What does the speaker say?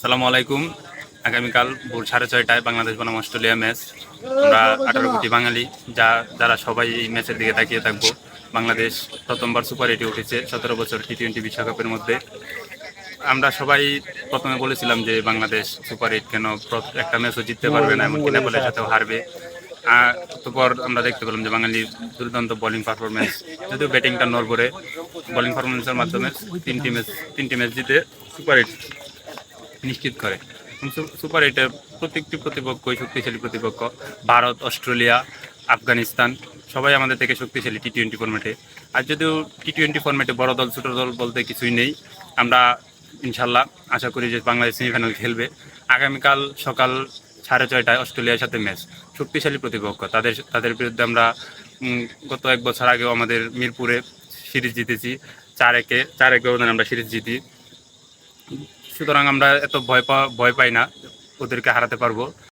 সালামু আলাইকুম। আগামীকাল ভোর সাড়ে ছয়টায় বাংলাদেশ বনাম অস্ট্রেলিয়া ম্যাচ আমরা আঠারো কোটি বাঙালি, যা, যারা সবাই এই ম্যাচের দিকে তাকিয়ে থাকব। বাংলাদেশ প্রথমবার সুপার এইটে উঠেছে সতেরো বছর টি টোয়েন্টি বিশ্বকাপের মধ্যে। আমরা সবাই প্রথমে বলেছিলাম যে বাংলাদেশ সুপার এইট কেন একটা ম্যাচও জিততে পারবে না, এমনকি নেপালের সাথেও হারবে। অতঃপর আমরা দেখতে পেলাম যে বাঙালির দুর্দান্ত বোলিং পারফরমেন্স যদিও ব্যাটিংটা নড়বড়ে। বোলিং পারফরমেন্সের মাধ্যমে তিনটি ম্যাচ তিনটি ম্যাচ জিতে সুপার এইট নিশ্চিত করে। সুপার এইটের প্রত্যেকটি প্রতিপক্ষই শক্তিশালী প্রতিপক্ষ, ভারত, অস্ট্রেলিয়া, আফগানিস্তান, সবাই আমাদের থেকে শক্তিশালী টি টোয়েন্টি ফর্মেটে আর যদিও টি টোয়েন্টি ফর্মেটে বড় দল, ছোট দল বলতে কিছুই নেই, আমরা ইনশাল্লাহ আশা করি যে বাংলাদেশ সেমিফাইনাল খেলবে। আগামীকাল সকাল সাড়ে ছয়টায় অস্ট্রেলিয়ার সাথে ম্যাচ শক্তিশালী প্রতিপক্ষ, তাদের তাদের বিরুদ্ধে আমরা গত এক বছর আগেও আমাদের মিরপুরে সিরিজ জিতেছি, চার একে, চার এক ব্যবধানে আমরা সিরিজ জিতি। সুতরাং আমরা এত ভয় পা ভয় পাই না। ওদেরকে হারাতে পারব।